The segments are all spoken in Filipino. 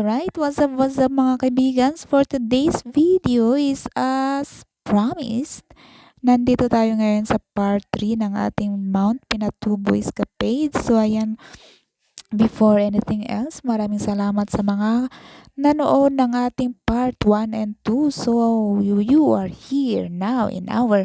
Alright, what's up, what's up mga kaibigans? For today's video is as promised, nandito tayo ngayon sa part 3 ng ating Mount Pinatubo Escapade. So ayan, before anything else, maraming salamat sa mga nanood ng ating part 1 and 2. So you, you are here now in our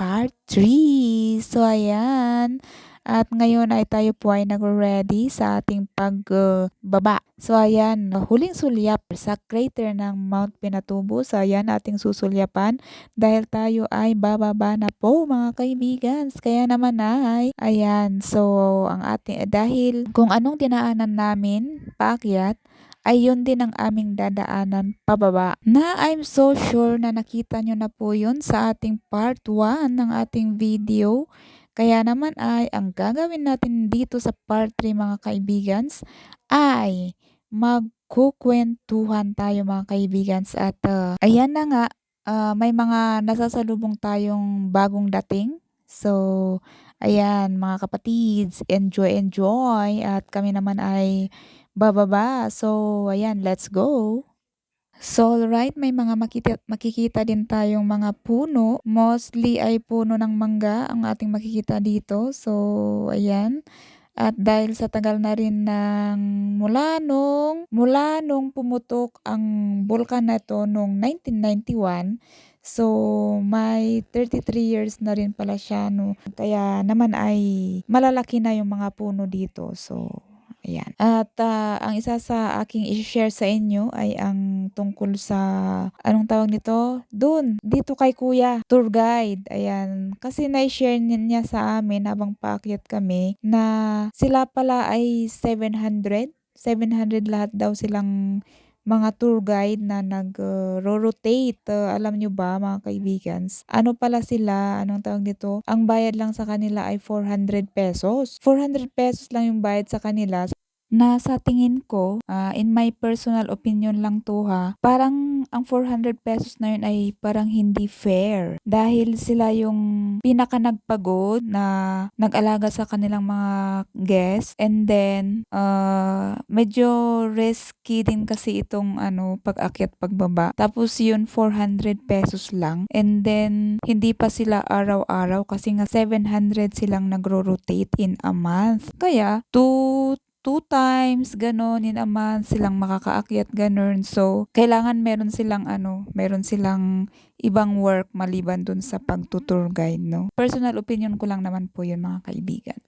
part 3. So ayan, at ngayon ay tayo po ay nag-ready sa ating pagbaba. Uh, so ayan, huling sulyap sa crater ng Mount Pinatubo. So ayan, ating susulyapan dahil tayo ay bababa na po mga kaibigan. Kaya naman ay, ayan, so ang ating, dahil kung anong dinaanan namin paakyat, ay yun din ang aming dadaanan pababa. Na I'm so sure na nakita nyo na po yun sa ating part 1 ng ating video. Kaya naman ay ang gagawin natin dito sa part 3 mga kaibigans ay magkukwentuhan tayo mga kaibigans at uh, ayan na nga uh, may mga nasasalubong tayong bagong dating. So ayan mga kapatids, enjoy enjoy at kami naman ay bababa. So ayan, let's go. So, alright, may mga makita, makikita din tayong mga puno. Mostly ay puno ng mangga ang ating makikita dito. So, ayan. At dahil sa tagal na rin ng mula nung, mula nung pumutok ang bulkan na ito noong 1991, so may 33 years na rin pala siya. No? Kaya naman ay malalaki na yung mga puno dito. So, Ayan. At uh, ang isa sa aking i-share sa inyo ay ang tungkol sa anong tawag nito? Doon, dito kay Kuya, tour guide. Ayan. Kasi na-share niya sa amin habang paakyat kami na sila pala ay 700. 700 lahat daw silang mga tour guide na nag-rotate. Uh, alam nyo ba mga kaibigans? Ano pala sila? Anong tawag dito? Ang bayad lang sa kanila ay 400 pesos. 400 pesos lang yung bayad sa kanila na sa tingin ko, uh, in my personal opinion lang to ha, parang ang 400 pesos na yun ay parang hindi fair. Dahil sila yung pinaka nagpagod na nag-alaga sa kanilang mga guests and then uh, medyo risky din kasi itong ano pag-akyat pagbaba. Tapos yun 400 pesos lang and then hindi pa sila araw-araw kasi nga 700 silang nagro-rotate in a month. Kaya 2 two times, ganon, in a month, silang makakaakyat, ganon. So, kailangan meron silang ano, meron silang ibang work maliban dun sa pagtutour guide, no? Personal opinion ko lang naman po yun, mga kaibigan.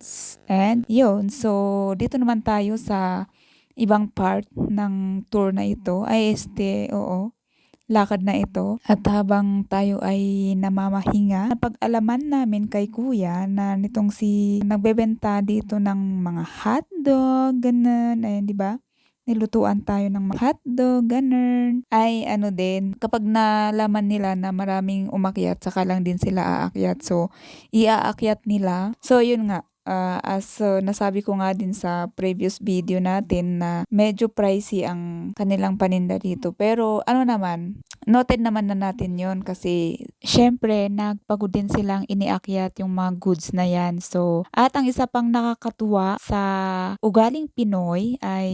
And, yun. So, dito naman tayo sa ibang part ng tour na ito. Ay, este, oo lakad na ito. At habang tayo ay namamahinga, napag-alaman namin kay kuya na nitong si nagbebenta dito ng mga hotdog, ganun, ayun, di ba? nilutuan tayo ng hotdog, ganun. Ay, ano din, kapag nalaman nila na maraming umakyat, saka lang din sila aakyat. So, iaakyat nila. So, yun nga, uh, as uh, nasabi ko nga din sa previous video natin na medyo pricey ang kanilang paninda dito. Pero ano naman, noted naman na natin yon kasi syempre nagpagod din silang iniakyat yung mga goods na yan. So, at ang isa pang nakakatuwa sa ugaling Pinoy ay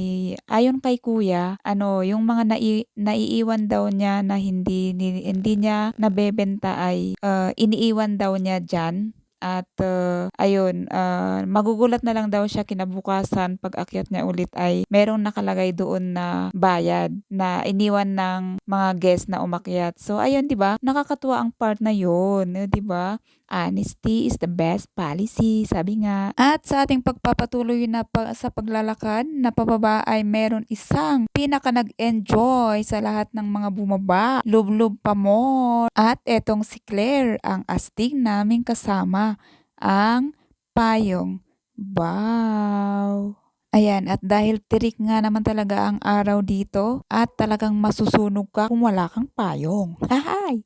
ayon kay kuya, ano, yung mga nai, naiiwan daw niya na hindi, hindi, niya nabebenta ay uh, iniiwan daw niya dyan at uh, ayun, uh, magugulat na lang daw siya kinabukasan pag akyat niya ulit ay merong nakalagay doon na bayad na iniwan ng mga guest na umakyat. So ayun, 'di ba? Nakakatuwa ang part na 'yon, 'di ba? Honesty is the best policy, sabi nga. At sa ating pagpapatuloy na pa, sa paglalakad na pababa ay meron isang pinaka nag-enjoy sa lahat ng mga bumaba. Lublob pa mo. At etong si Claire, ang astig naming kasama, ang payong. Wow! Ayan, at dahil tirik nga naman talaga ang araw dito at talagang masusunog ka kung wala kang payong. Hahay!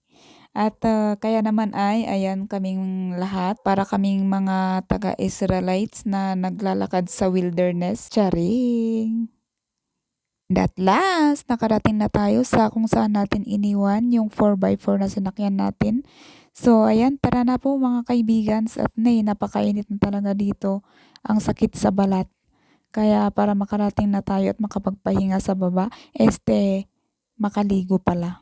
At uh, kaya naman ay ayan kaming lahat para kaming mga taga-Israelites na naglalakad sa wilderness. Charing! And at last, nakarating na tayo sa kung saan natin iniwan yung 4x4 na sinakyan natin. So, ayan, tara na po mga kaibigan. At nay, napakainit na talaga dito. Ang sakit sa balat. Kaya para makarating na tayo at makapagpahinga sa baba, este, makaligo pala.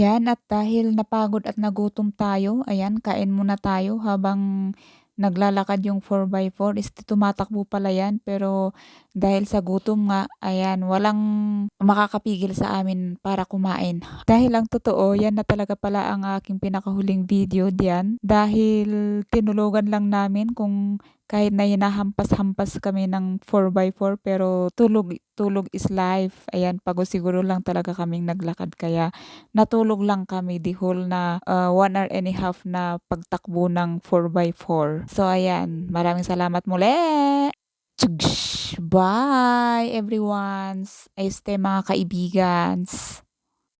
Yan at dahil napagod at nagutom tayo, ayan, kain muna tayo habang naglalakad yung 4x4 is tumatakbo pala yan pero dahil sa gutom nga, ayan, walang makakapigil sa amin para kumain. Dahil ang totoo, yan na talaga pala ang aking pinakahuling video diyan dahil tinulugan lang namin kung kahit na hinahampas-hampas kami ng 4x4 pero tulog tulog is life. Ayan, pagod siguro lang talaga kaming naglakad kaya natulog lang kami the whole na uh, one hour and a half na pagtakbo ng 4x4. So ayan, maraming salamat muli! Bye everyone! Este mga kaibigans!